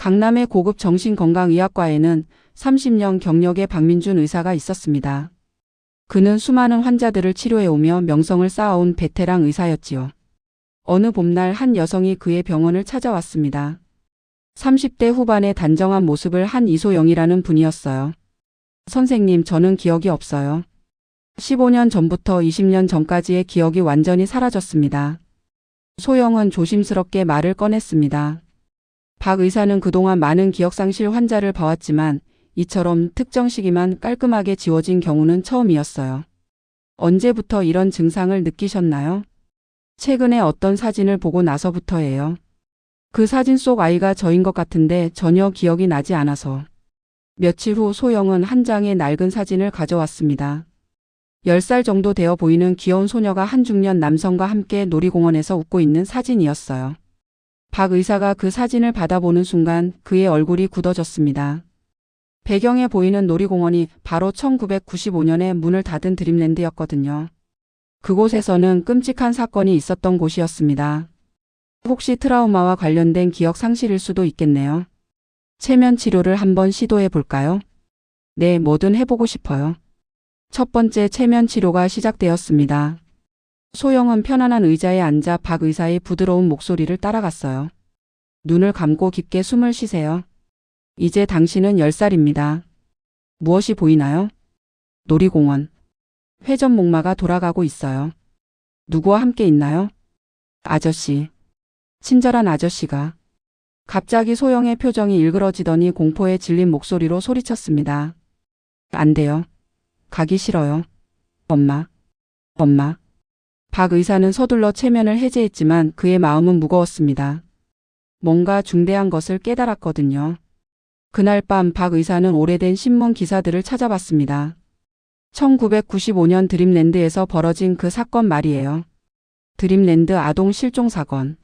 강남의 고급 정신건강의학과에는 30년 경력의 박민준 의사가 있었습니다. 그는 수많은 환자들을 치료해오며 명성을 쌓아온 베테랑 의사였지요. 어느 봄날 한 여성이 그의 병원을 찾아왔습니다. 30대 후반의 단정한 모습을 한 이소영이라는 분이었어요. 선생님, 저는 기억이 없어요. 15년 전부터 20년 전까지의 기억이 완전히 사라졌습니다. 소영은 조심스럽게 말을 꺼냈습니다. 박 의사는 그동안 많은 기억상실 환자를 봐왔지만 이처럼 특정 시기만 깔끔하게 지워진 경우는 처음이었어요. 언제부터 이런 증상을 느끼셨나요? 최근에 어떤 사진을 보고 나서부터예요. 그 사진 속 아이가 저인 것 같은데 전혀 기억이 나지 않아서. 며칠 후 소영은 한 장의 낡은 사진을 가져왔습니다. 10살 정도 되어 보이는 귀여운 소녀가 한 중년 남성과 함께 놀이공원에서 웃고 있는 사진이었어요. 박 의사가 그 사진을 받아보는 순간 그의 얼굴이 굳어졌습니다. 배경에 보이는 놀이공원이 바로 1995년에 문을 닫은 드림랜드였거든요. 그곳에서는 끔찍한 사건이 있었던 곳이었습니다. 혹시 트라우마와 관련된 기억 상실일 수도 있겠네요. 체면 치료를 한번 시도해 볼까요? 네, 뭐든 해보고 싶어요. 첫 번째 체면 치료가 시작되었습니다. 소영은 편안한 의자에 앉아 박 의사의 부드러운 목소리를 따라갔어요. 눈을 감고 깊게 숨을 쉬세요. 이제 당신은 10살입니다. 무엇이 보이나요? 놀이공원. 회전 목마가 돌아가고 있어요. 누구와 함께 있나요? 아저씨. 친절한 아저씨가. 갑자기 소영의 표정이 일그러지더니 공포에 질린 목소리로 소리쳤습니다. 안 돼요. 가기 싫어요. 엄마. 엄마. 박 의사는 서둘러 체면을 해제했지만 그의 마음은 무거웠습니다. 뭔가 중대한 것을 깨달았거든요. 그날 밤 박 의사는 오래된 신문 기사들을 찾아봤습니다. 1995년 드림랜드에서 벌어진 그 사건 말이에요. 드림랜드 아동 실종 사건.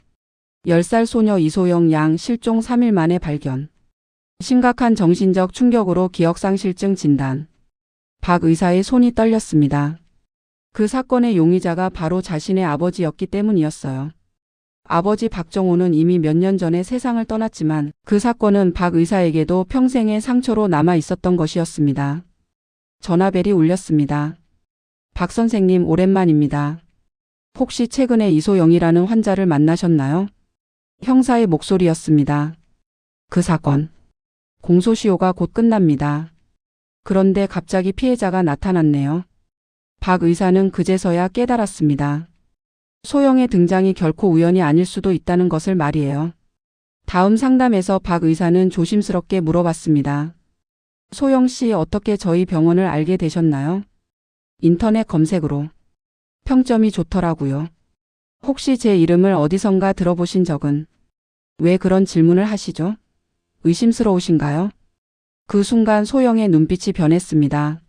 10살 소녀 이소영 양 실종 3일 만에 발견. 심각한 정신적 충격으로 기억상실증 진단. 박 의사의 손이 떨렸습니다. 그 사건의 용의자가 바로 자신의 아버지였기 때문이었어요. 아버지 박정호는 이미 몇 년 전에 세상을 떠났지만 그 사건은 박 의사에게도 평생의 상처로 남아 있었던 것이었습니다. 전화벨이 울렸습니다. 박 선생님 오랜만입니다. 혹시 최근에 이소영이라는 환자를 만나셨나요? 형사의 목소리였습니다. 그 사건. 공소시효가 곧 끝납니다. 그런데 갑자기 피해자가 나타났네요. 박 의사는 그제서야 깨달았습니다. 소영의 등장이 결코 우연이 아닐 수도 있다는 것을 말이에요. 다음 상담에서 박 의사는 조심스럽게 물어봤습니다. 소영 씨 어떻게 저희 병원을 알게 되셨나요? 인터넷 검색으로. 평점이 좋더라고요. 혹시 제 이름을 어디선가 들어보신 적은? 왜 그런 질문을 하시죠? 의심스러우신가요? 그 순간 소영의 눈빛이 변했습니다.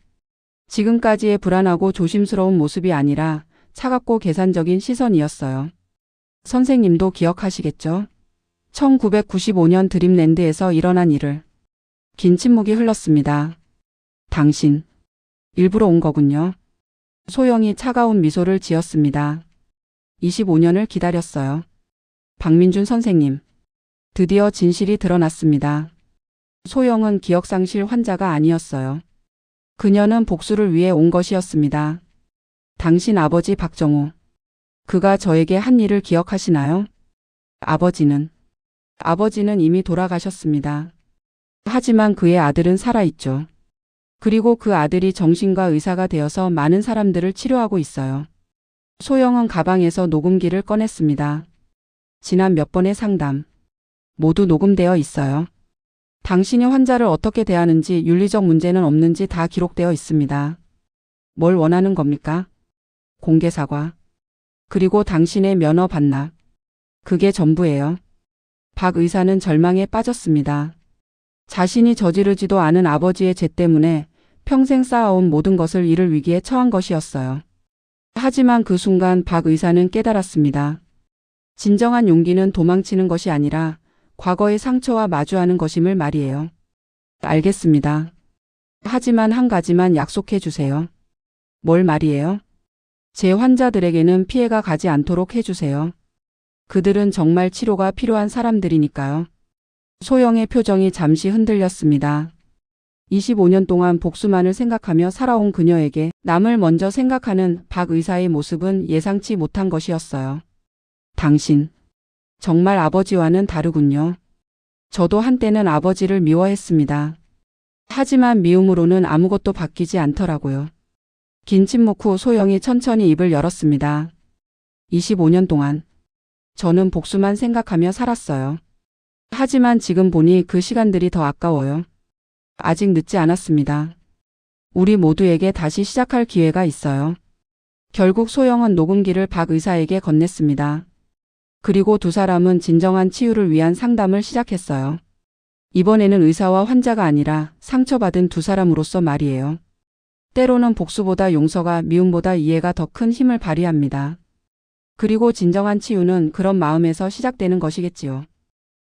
지금까지의 불안하고 조심스러운 모습이 아니라 차갑고 계산적인 시선이었어요. 선생님도 기억하시겠죠? 1995년 드림랜드에서 일어난 일을. 긴 침묵이 흘렀습니다. 당신. 일부러 온 거군요. 소영이 차가운 미소를 지었습니다. 25년을 기다렸어요. 박민준 선생님. 드디어 진실이 드러났습니다. 소영은 기억상실 환자가 아니었어요. 그녀는 복수를 위해 온 것이었습니다. 당신 아버지 박정호. 그가 저에게 한 일을 기억하시나요? 아버지는. 아버지는 이미 돌아가셨습니다. 하지만 그의 아들은 살아있죠. 그리고 그 아들이 정신과 의사가 되어서 많은 사람들을 치료하고 있어요. 소영은 가방에서 녹음기를 꺼냈습니다. 지난 몇 번의 상담. 모두 녹음되어 있어요. 당신이 환자를 어떻게 대하는지 윤리적 문제는 없는지 다 기록되어 있습니다. 뭘 원하는 겁니까? 공개 사과. 그리고 당신의 면허 반납. 그게 전부예요. 박 의사는 절망에 빠졌습니다. 자신이 저지르지도 않은 아버지의 죄 때문에 평생 쌓아온 모든 것을 잃을 위기에 처한 것이었어요. 하지만 그 순간 박 의사는 깨달았습니다. 진정한 용기는 도망치는 것이 아니라 과거의 상처와 마주하는 것임을 말이에요. 알겠습니다. 하지만 한 가지만 약속해 주세요. 뭘 말이에요? 제 환자들에게는 피해가 가지 않도록 해주세요. 그들은 정말 치료가 필요한 사람들이니까요. 소영의 표정이 잠시 흔들렸습니다. 25년 동안 복수만을 생각하며 살아온 그녀에게 남을 먼저 생각하는 박 의사의 모습은 예상치 못한 것이었어요. 당신, 정말 아버지와는 다르군요. 저도 한때는 아버지를 미워했습니다. 하지만 미움으로는 아무것도 바뀌지 않더라고요. 긴 침묵 후 소영이 천천히 입을 열었습니다. 25년 동안 저는 복수만 생각하며 살았어요. 하지만 지금 보니 그 시간들이 더 아까워요. 아직 늦지 않았습니다. 우리 모두에게 다시 시작할 기회가 있어요. 결국 소영은 녹음기를 박 의사에게 건넸습니다. 그리고 두 사람은 진정한 치유를 위한 상담을 시작했어요. 이번에는 의사와 환자가 아니라 상처받은 두 사람으로서 말이에요. 때로는 복수보다 용서가 미움보다 이해가 더 큰 힘을 발휘합니다. 그리고 진정한 치유는 그런 마음에서 시작되는 것이겠지요.